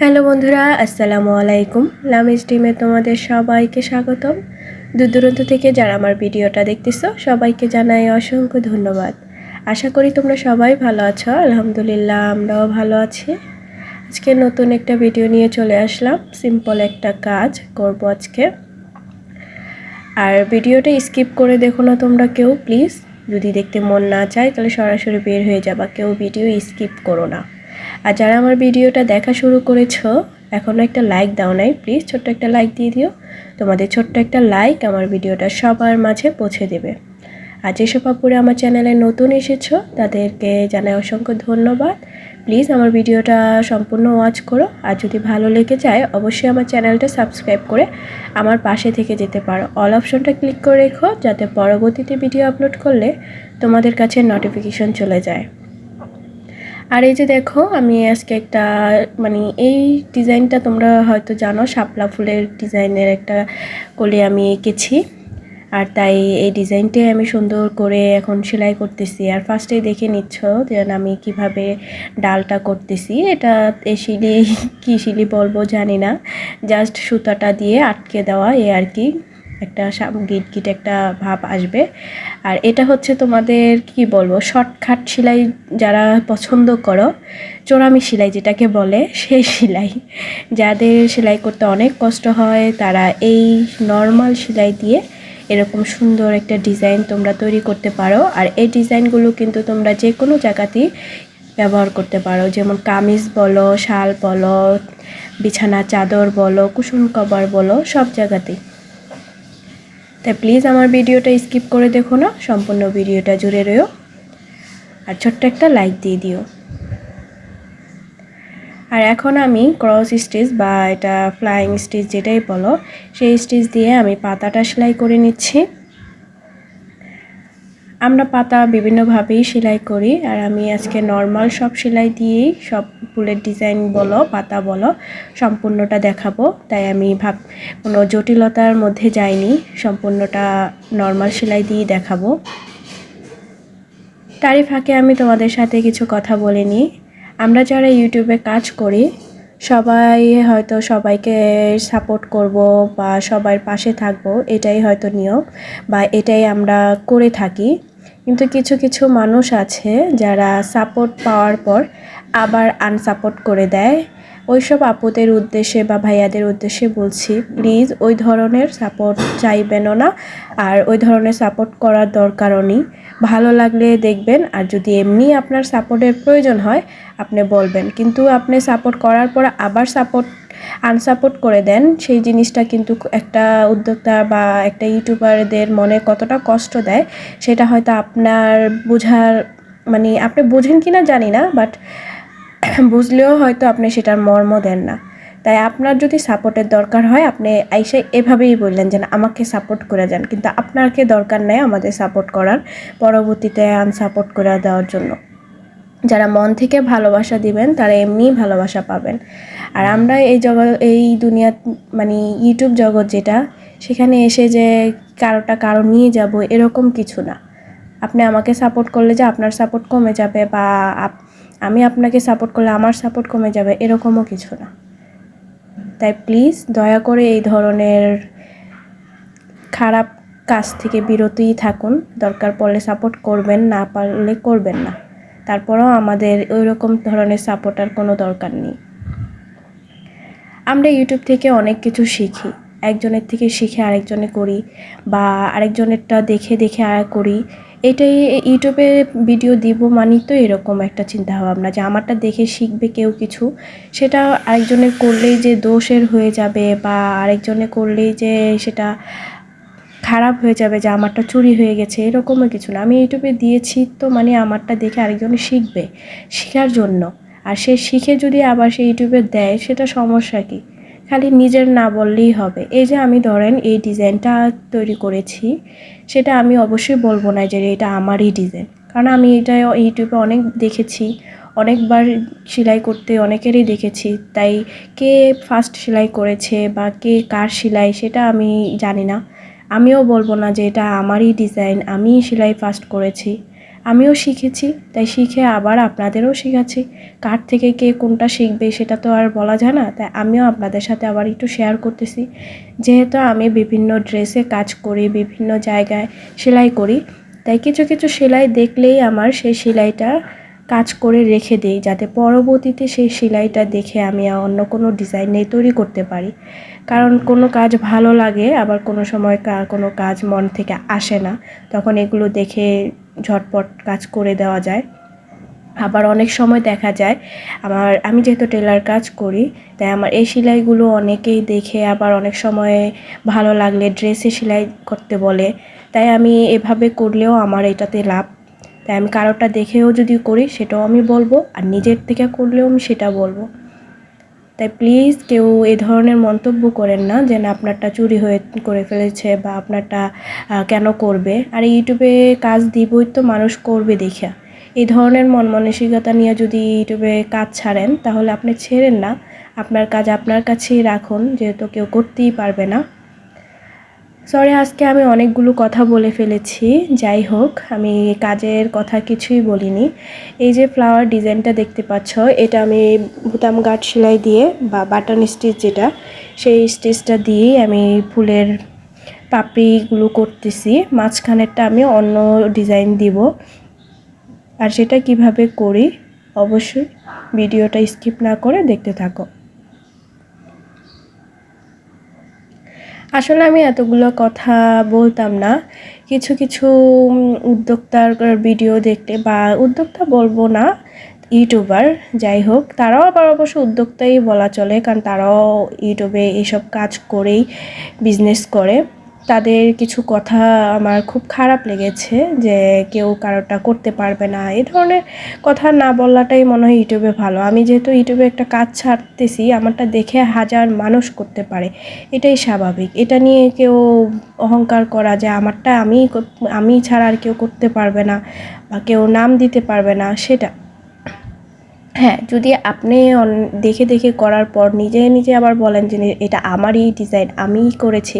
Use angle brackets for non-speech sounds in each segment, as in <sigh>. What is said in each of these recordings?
Hello বন্ধুরা, আসসালামু আলাইকুম। লামিজ টিমে তোমাদের সবাইকে স্বাগতম। দূর দূরান্ত থেকে যারা আমার ভিডিওটা দেখতেছো, সবাইকে জানাই অসংখ্য ধন্যবাদ। আশা করি তোমরা সবাই ভালো আছো, আলহামদুলিল্লাহ আমরাও ভালো আছি। আজকে নতুন একটা ভিডিও নিয়ে চলে আসলাম। সিম্পল একটা কাজ করব আজকে। আর ভিডিওটা স্কিপ করে দেখো না তোমরা কেউ, প্লিজ। যদি দেখতে মন না চায়, তাহলে সরাসরি বের হয়ে যাবা। কেউ ভিডিও স্কিপ করো না। আর যারা আমার ভিডিওটা দেখা শুরু করেছ এখনও একটা লাইক দাও নাই প্লিজ ছোট্ট একটা লাইক দিয়ে দিও। তোমাদের ছোট্ট একটা লাইক আমার ভিডিওটা সবার মাঝে পৌঁছে দেবে। আর যেসব আপুরে আমার চ্যানেলে নতুন এসেছ, তাদেরকে জানাই অসংখ্য ধন্যবাদ। প্লিজ আমার ভিডিওটা সম্পূর্ণ ওয়াচ করো। আর যদি ভালো লেগে যায়, অবশ্যই আমার চ্যানেলটা সাবস্ক্রাইব করে আমার পাশে থেকে যেতে পারো। অল অপশনটা ক্লিক করে রেখো, যাতে পরবর্তীতে ভিডিও আপলোড করলে তোমাদের কাছে নোটিফিকেশন চলে যায়। আর এই যে দেখো, আমি আজকে একটা মানে এই ডিজাইনটা তোমরা হয়তো জানো, শাপলা ফুলের ডিজাইনের একটা কলে আমি এঁকেছি। আর তাই এই ডিজাইনটাই আমি সুন্দর করে এখন সেলাই করতেছি। আর ফার্স্টেই দেখে নিচ্ছ যে আমি কীভাবে ডালটা করতেছি। এটা এ শিলি, কী শিলি বলব জানি না। জাস্ট সুতাটা দিয়ে আটকে দেওয়া এ আর কি। একটা গিট গিট একটা ভাব আসবে। আর এটা হচ্ছে তোমাদের, কি বলব শর্টকাট সেলাই যারা পছন্দ করো, চোরামি সেলাই যেটাকে বলে, সেই সেলাই। যাদের সেলাই করতে অনেক কষ্ট হয়, তারা এই নর্মাল সেলাই দিয়ে এরকম সুন্দর একটা ডিজাইন তোমরা তৈরি করতে পারো। আর এই ডিজাইনগুলো কিন্তু তোমরা যে কোনো জায়গাতেই ব্যবহার করতে পারো। যেমন কামিজ বলো, শাল বলো, বিছানা চাদর বলো কুসুম কভার বলো, সব জায়গাতেই। তাই প্লিজ আমার ভিডিওটা স্কিপ করে দেখো না, সম্পূর্ণ ভিডিওটা জুড়ে রয়েও আর ছোট্ট একটা লাইক দিয়ে দিও। আর এখন আমি ক্রস স্টিচ বা এটা ফ্লাইং স্টিচ যেটাই বলো, সেই স্টিচ দিয়ে আমি পাতাটা সেলাই করে নিচ্ছি। আমরা পাতা বিভিন্নভাবেই সেলাই করি, আর আমি আজকে নর্মাল সব সেলাই দিয়েই সব ফুলের ডিজাইন বলো, পাতা বলো, সম্পূর্ণটা দেখাবো। তাই আমি ভাব, কোনো জটিলতার মধ্যে যাইনি, সম্পূর্ণটা নর্মাল সেলাই দিয়েই দেখাবো। তারই ফাঁকে আমি তোমাদের সাথে কিছু কথা বলে নিই। আমরা যারা ইউটিউবে কাজ করি, সবাই হয়তো সবাইকে সাপোর্ট করব বা সবার পাশে থাকব, এটাই হয়তো নিয়ম বা এটাই আমরা করে থাকি। কিন্তু কিছু কিছু মানুষ আছে যারা সাপোর্ট পাওয়ার পর আবার আনসাপোর্ট করে দেয়। ওইসব আপুদের উদ্দেশ্যে বা ভাইয়াদের উদ্দেশ্যে বলছি, প্লিজ ওই ধরনের সাপোর্ট চাইবেনও না, আর ওই ধরনের সাপোর্ট করার দরকারও নেই। ভালো লাগলে দেখবেন, আর যদি এমনি আপনার সাপোর্টের প্রয়োজন হয়, আপনি বলবেন। কিন্তু আপনি সাপোর্ট করার পর আবার সাপোর্ট, আনসাপোর্ট করে দেন, সেই জিনিসটা কিন্তু একটা উদ্যোক্তা বা একটা ইউটিউবারদের মনে কতটা কষ্ট দেয়, সেটা হয়তো আপনার বোঝার মানে আপনি বোঝেন কি না জানি না, বাট <clears throat> বুঝলেও হয়তো আপনি সেটার মর্ম দেন না। তাই আপনার যদি সাপোর্টের দরকার হয়, আপনি আইসে এভাবেই বললেন যে আমাকে সাপোর্ট করে যান। কিন্তু আপনাকে দরকার নেই আমাদের সাপোর্ট করার, পরবর্তীতে আনসাপোর্ট করে দেওয়ার জন্য। যারা মন থেকে ভালোবাসা দিবেন, তারা এমনিই ভালোবাসা পাবেন। আর আমরা এই জগৎ এই দুনিয়া মানে ইউটিউব জগৎ যেটা, সেখানে এসে যে কারোটা কারও নিয়ে যাব, এরকম কিছু না। আপনি আমাকে সাপোর্ট করলে যে আপনার সাপোর্ট কমে যাবে বা আমি আপনাকে সাপোর্ট করলে আমার সাপোর্ট কমে যাবে, এরকমও কিছু না। তাই প্লিজ দয়া করে এই ধরনের খারাপ কাজ থেকে বিরতই থাকুন। দরকার পড়লে সাপোর্ট করবেন, না পারলে করবেন না। তারপরেও আমাদের ওই রকম ধরনের সাপোর্টার কোনো দরকার নেই। আমরা ইউটিউব থেকে অনেক কিছু শিখি। একজনের থেকে শিখে আরেকজনে করি বা আরেকজনেরটা দেখে দেখে আর করি। এটাই ইউটিউবে ভিডিও দিব মানেই তো এরকম একটা চিন্তা ভাবনা যে আমারটা দেখে শিখবে কেউ কিছু। সেটা আরেকজনের করলেই যে দোষের হয়ে যাবে বা আরেকজনে করলেই যে সেটা খারাপ হয়ে যাবে যে আমারটা চুরি হয়ে গেছে, এরকমও কিছু না। আমি ইউটিউবে দিয়েছি তো মানে আমারটা দেখে আরেকজন শিখবে শেখার জন্য। আর সে শিখে যদি আবার সে ইউটিউবে দেয়, সেটা সমস্যা কী? খালি নিজের না বললেই হবে। এই যে আমি ধরেন এই ডিজাইনটা তৈরি করেছি, সেটা আমি অবশ্যই বলব না যে এটা আমারই ডিজাইন। কারণ আমি এটা ইউটিউবে অনেক দেখেছি, অনেকবার সেলাই করতে অনেকেরই দেখেছি। তাই কে ফার্স্ট সেলাই করেছে বা কে কার সেলাই সেটা আমি জানি না। আমিও বলব না যে এটা আমারই ডিজাইন আমি সেলাই ফার্স্ট করেছি। আমিও শিখেছি, তাই শিখে আবার আপনাদেরও শেখাচ্ছি। কার থেকে কে কোনটা শিখবে সেটা তো আর বলা যায় না, তাই আমিও আপনাদের সাথে আবার একটু শেয়ার করতেছি। যেহেতু আমি বিভিন্ন ড্রেসে কাজ করি, বিভিন্ন জায়গায় সেলাই করি, তাই কিছু কিছু সেলাই দেখলেই আমার সেই সেলাইটা কাজ করে রেখে দিই, যাতে পরবর্তীতে সেই সেলাইটা দেখে আমি অন্য কোনো ডিজাইন ডিজাইনে তৈরি করতে পারি। কারণ কোনো কাজ ভালো লাগে, আবার কোনো সময় কোনো কাজ মন থেকে আসে না, তখন এগুলো দেখে ঝটপট কাজ করে দেওয়া যায়। আবার অনেক সময় দেখা যায়, আমার, আমি যেহেতু টেলার কাজ করি, তাই আমার এই সেলাইগুলো অনেকেই দেখে আবার অনেক সময় ভালো লাগলে ড্রেসে সেলাই করতে বলে। তাই আমি এভাবে করলেও আমার এটাতে লাভ। তাই আমি কারোটা দেখেও যদি করি সেটাও আমি বলব, আর নিজের থেকে করলেও আমি সেটা বলব। তাই প্লিজ কেউ এ ধরনের মন্তব্য করেন না যেন আপনারটা চুরি হয়ে, করে ফেলেছে বা আপনারটা কেন করবে। আর ইউটিউবে কাজ দিবই তো মানুষ করবে দেখা। এই ধরনের মন মানসিকতা নিয়ে যদি ইউটিউবে কাজ ছাড়েন, তাহলে আপনি ছেড়েন না। আপনার কাজ আপনার কাছেই রাখুন, যেহেতু কেউ করতেই পারবে না। সরি আজকে আমি অনেকগুলো কথা বলে ফেলেছি। যাই হোক, আমি কাজের কথা কিছুই বলিনি। এই যে ফ্লাওয়ার ডিজাইনটা দেখতে পাচ্ছ, এটা আমি বুতাম গাঠ সেলাই দিয়ে বা বাটন স্টিচ যেটা, সেই স্টিচটা দিয়েই আমি ফুলের পাপড়িগুলো করতেছি। মাঝখানেরটা আমি অন্য ডিজাইন দিব। আর সেটা কীভাবে করি? অবশ্যই ভিডিওটা স্কিপ না করে দেখতে থাকো। আসলে আমি এতগুলো কথা বলতাম না। কিছু কিছু উদ্যোক্তার ভিডিও দেখতে বা উদ্যোক্তা বলব না, ইউটিউবার যাই হোক, তারাও আবার অবশ্য উদ্যোক্তাই বলা চলে, কারণ তারাও ইউটিউবে এইসব কাজ করেই বিজনেস করে। তাদের কিছু কথা আমার খুব খারাপ লেগেছে যে কেউ কারোটা করতে পারবে না। এই ধরনের কথা না বলাটাই মনে হয় ইউটিউবে ভালো। আমি যেহেতু ইউটিউবে একটা কাজ ছাড়তেছি, আমারটা দেখে হাজার মানুষ করতে পারে। এটাই স্বাভাবিক। এটা নিয়ে কেউ অহংকার করা যে আমারটা আমি আমি ছাড়া আর কেউ করতে পারবে না বা কেউ নাম দিতে পারবে না, সেটা। হ্যাঁ যদি আপনি দেখে দেখে করার পর নিজে নিজে আবার বলেন যে এটা আমারই ডিজাইন, আমিই করেছি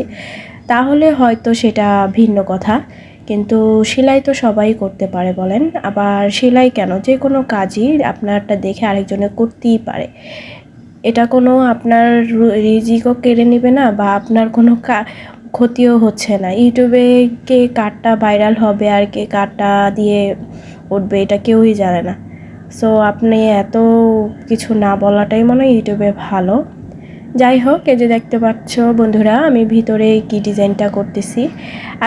তাহলে হয়তো সেটা ভিন্ন কথা। কিন্তু সেলাই তো সবাই করতে পারে বলেন। আবার সেলাই কেন? যে কোনো কাজই আপনারটা দেখে আরেকজনে করতেই পারে। এটা কোনো আপনার রিজিকও কেড়ে নেবে না বা আপনার কোনো ক্ষতিও হচ্ছে না। ইউটিউবে কে কারটা ভাইরাল হবে আর কে কারটা দিয়ে উঠবে এটা কেউই জানে না। সো আপনি এত কিছু না বলাটাই মনে হয় ইউটিউবে ভালো। যাই হোক এই যে দেখতে পাচ্ছ বন্ধুরা, আমি ভিতরে কি ডিজাইনটা করতেছি।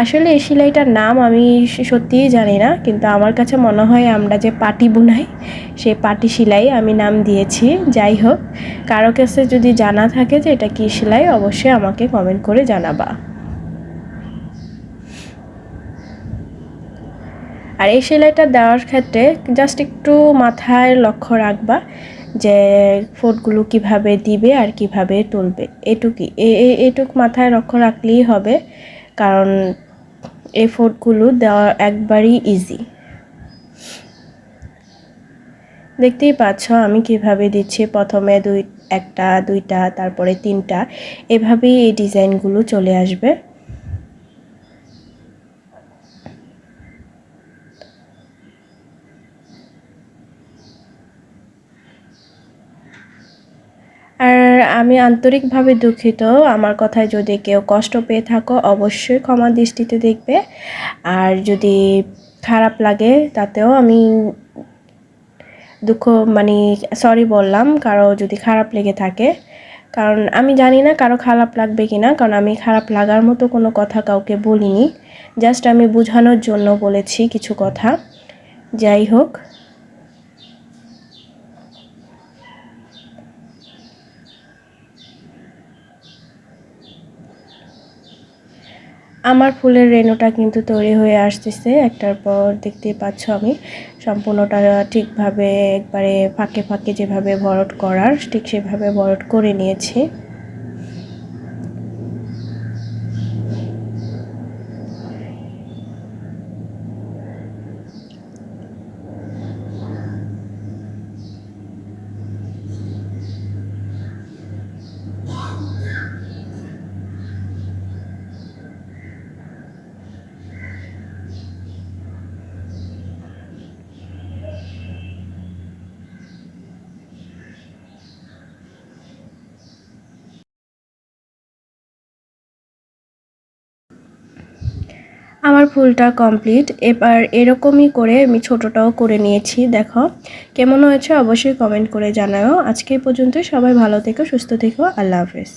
আসলে এই সেলাইটার নাম আমি সত্যিই জানি না, কিন্তু আমার কাছে মনে হয় আমরা যে পাটি বুনাই সেই পাটি সেলাই আমি নাম দিয়েছি। যাই হোক কারও কাছে যদি জানা থাকে যে এটা কী সেলাই, অবশ্যই আমাকে কমেন্ট করে জানাবা। আর এই সেলাইটা দেওয়ার ক্ষেত্রে জাস্ট একটু মাথায় লক্ষ্য রাখবা যে ফোটগুলো কীভাবে দিবে আর কীভাবে তুলবে। এটুকুই এটুক মাথায় লক্ষ্য রাখলেই হবে, কারণ এই ফোটগুলো দেওয়া একবারই ইজি দেখতেই পাচ্ছ আমি কীভাবে দিচ্ছি, প্রথমে দুই, একটা, দুইটা, তারপরে তিনটা। এভাবেই এই ডিজাইনগুলো চলে আসবে। আমি আন্তরিকভাবে দুঃখিত। আমার কথায় যদি কেউ কষ্ট পেয়ে থাকো, অবশ্যই ক্ষমা দৃষ্টিতে দেখবে। আর যদি খারাপ লাগে, তাতেও আমি দুঃখ মানে সরি বললাম, কারও যদি খারাপ লেগে থাকে। কারণ আমি জানি না কারও খারাপ লাগবে কি না কারণ আমি খারাপ লাগার মতো কোনো কথা কাউকে বলিনি। জাস্ট আমি বোঝানোর জন্য বলেছি কিছু কথা। যাই হোক। আমার ফুলের রেনুটা কিন্তু তৈরি হয়ে আসতেছে। একটার পর দেখতে পাচ্ছ আমি। সম্পূর্ণটা ঠিকভাবে একবারে ফাঁকে ফাঁকে যেভাবে ভরট করার, ঠিক সেভাবে ভরট করে নিয়েছি। আমার ফুলটা কমপ্লিট এবার এরকমই করে আমি ছোটোটাও করে নিয়েছি, দেখো। কেমন হয়েছে অবশ্যই কমেন্ট করে জানাও। আজকে পর্যন্ত সবাই ভালো থেকো, সুস্থ থেকো। আল্লাহ হাফেজ।